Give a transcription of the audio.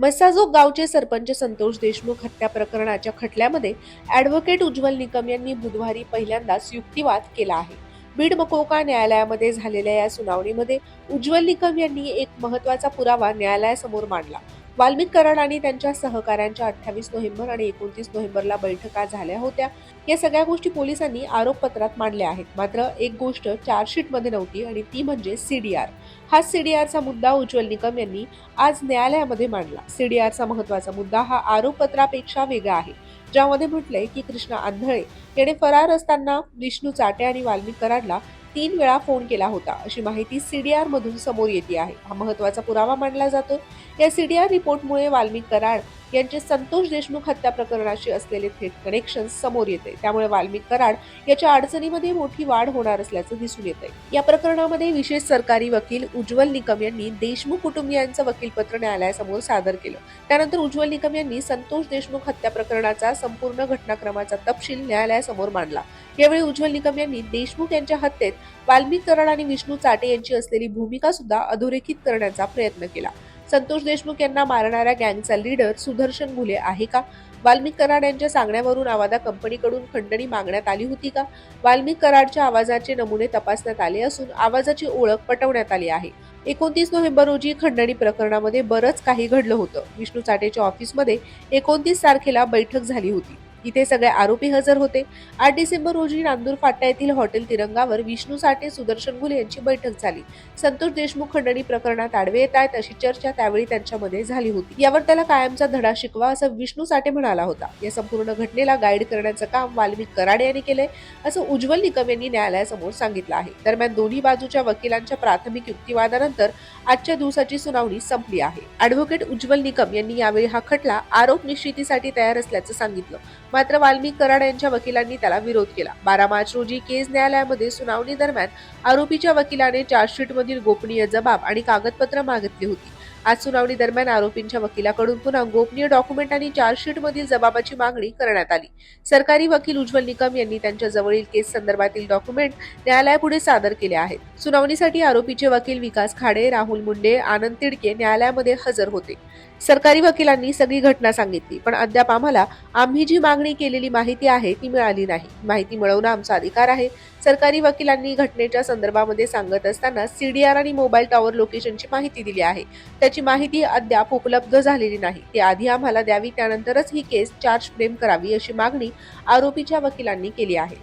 मसाजोग गावचे सरपंच संतोष देशमुख हत्या प्रकरणाच्या खटल्यामध्ये ॲडव्होकेट उज्ज्वल निकम यांनी बुधवारी पहिल्यांदाच युक्तिवाद केला आहे. बीड मकोका न्यायालयामध्ये झालेल्या या सुनावणीमध्ये उज्ज्वल निकम यांनी एक महत्त्वाचा पुरावा न्यायालयासमोर मांडला. वाल्मिक कराड आणि त्यांच्या सहकाऱ्यांच्या अठ्ठावीस नोव्हेंबर आणि एकोणतीस नोव्हेंबरला बैठका झाल्या होत्या. या सगळ्या गोष्टी पोलिसांनी आरोपपत्रात मांडल्या आहेत. मात्र एक गोष्ट चार्जशीटमध्ये नव्हती आणि ती म्हणजे सीडीआर हा सीडीआरचा मुद्दा उज्ज्वल निकम यांनी आज न्यायालयामध्ये मांडला. सीडीआरचा महत्त्वाचा मुद्दा हा आरोपपत्रापेक्षा वेगळा आहे. ज्यामध्ये म्हटलंय की कृष्णा आंधळे याने फरार असताना विष्णू चाटे आणि वाल्मिक कराडला तीन वेळा फोन केला होता. अशी माहिती सीडीआर मधून समोर येते आहे. हा महत्त्वाचा पुरावा मानला जातो. या सीडीआर रिपोर्टमुळे वाल्मिक कराड यांचे संतोष देशमुख हत्या प्रकरणाशी असलेले थेट कनेक्शन समोर येते. त्यामुळे वाल्मिक कराड याच्या अडचणीमध्ये मोठी वाढ होणार असल्याचं दिसून येते या प्रकरणामध्ये विशेष सरकारी वकील उज्ज्वल निकम यांनी देशमुख कुटुंबियांचं वकीलपत्र न्यायालयासमोर सादर केलं. त्यानंतर उज्ज्वल निकम यांनी संतोष देशमुख हत्या प्रकरणाचा संपूर्ण घटनाक्रमाचा तपशील न्यायालयासमोर मांडला. यावेळी उज्ज्वल निकम यांनी देशमुख यांच्या हत्येत वाल्मिक कराड आणि विष्णू चाटे यांची असलेली भूमिका सुद्धा अधोरेखित करण्याचा प्रयत्न केला. संतोष देशमुख यांना मारणाऱ्या गँगचा लीडर सुदर्शन घुले आहे का? वाल्मिक कराड यांच्या सांगण्यावरून आवादा कंपनीकडून खंडणी मागण्यात आली होती का? वाल्मिक कराडच्या आवाजाचे नमुने तपासण्यात आले असून आवाजाची ओळख पटवण्यात आली आहे. एकोणतीस नोव्हेंबर रोजी खंडणी प्रकरणामध्ये बरंच काही घडलं होतं. विष्णू चाटेच्या ऑफिसमध्ये एकोणतीस तारखेला बैठक झाली होती. इथे सगळे आरोपी हजर होते. आठ डिसेंबर रोजी नांदूर फाटा येथील हॉटेल तिरंगावर विष्णू साठे सुदर्शन गुले यांची बैठक झाली. संतोष देशमुख खंडणी प्रकरणात आडवे येत आहेत अशी चर्चा त्यावेळी त्यांच्यामध्ये झाली होती. यावर त्याला कायमचा धडा शिकवा असं विष्णू साठे म्हणाला होता. या संपूर्ण घटनेला गाईड करण्याचं काम वाल्मिक कराडे यांनी केलंय असं उज्ज्वल निकम यांनी न्यायालयासमोर सांगितलं आहे. दरम्यान दोन्ही बाजूच्या वकिलांच्या प्राथमिक युक्तिवादानंतर आजच्या दिवसाची सुनावणी संपली आहे. अॅडव्होकेट उज्ज्वल निकम यांनी यावेळी हा खटला आरोप निश्चितीसाठी तयार असल्याचं सांगितलं. मात्र वाल्मिक कराड यांच्या वकिलांनी त्याला विरोध केला. बारा मार्च रोजी केस न्यायालयामध्ये सुनावणी दरम्यान आरोपीच्या वकिलाने चार्जशीटमधील गोपनीय जबाब आणि कागदपत्र मागितली होती. आज सुनावणी दरम्यान आरोपींच्या वकिलाकडून पुन्हा गोपनीय डॉक्युमेंट आणि चार्जशीटमधील जबाबाची मागणी करण्यात आली. सरकारी वकील उज्ज्वल निकम यांनी त्यांच्या जवळील केस संदर्भातील डॉक्युमेंट न्यायालयापुढे सादर केले आहेत. सुनावणीसाठी आरोपीचे वकील विकास खाडे राहुल मुंडे आनंद तिडके न्यायालयामध्ये हजर होते. सरकारी वकिलांनी सगळी घटना सांगितली पण अद्याप आम्हाला आम्ही जी मागणी केलेली माहिती आहे ती मिळाली नाही. माहिती मिळवणं आमचा अधिकार आहे. सरकारी वकिलांनी घटनेच्या संदर्भामध्ये सांगत असताना सीडीआर आणि मोबाईल टॉवर लोकेशनची माहिती दिली आहे. त्याची माहिती अद्याप उपलब्ध झालेली नाही. ती आधी आम्हाला द्यावी त्यानंतरच ही केस चार्ज फ्रेम करावी अशी मागणी आरोपीच्या वकिलांनी केली आहे.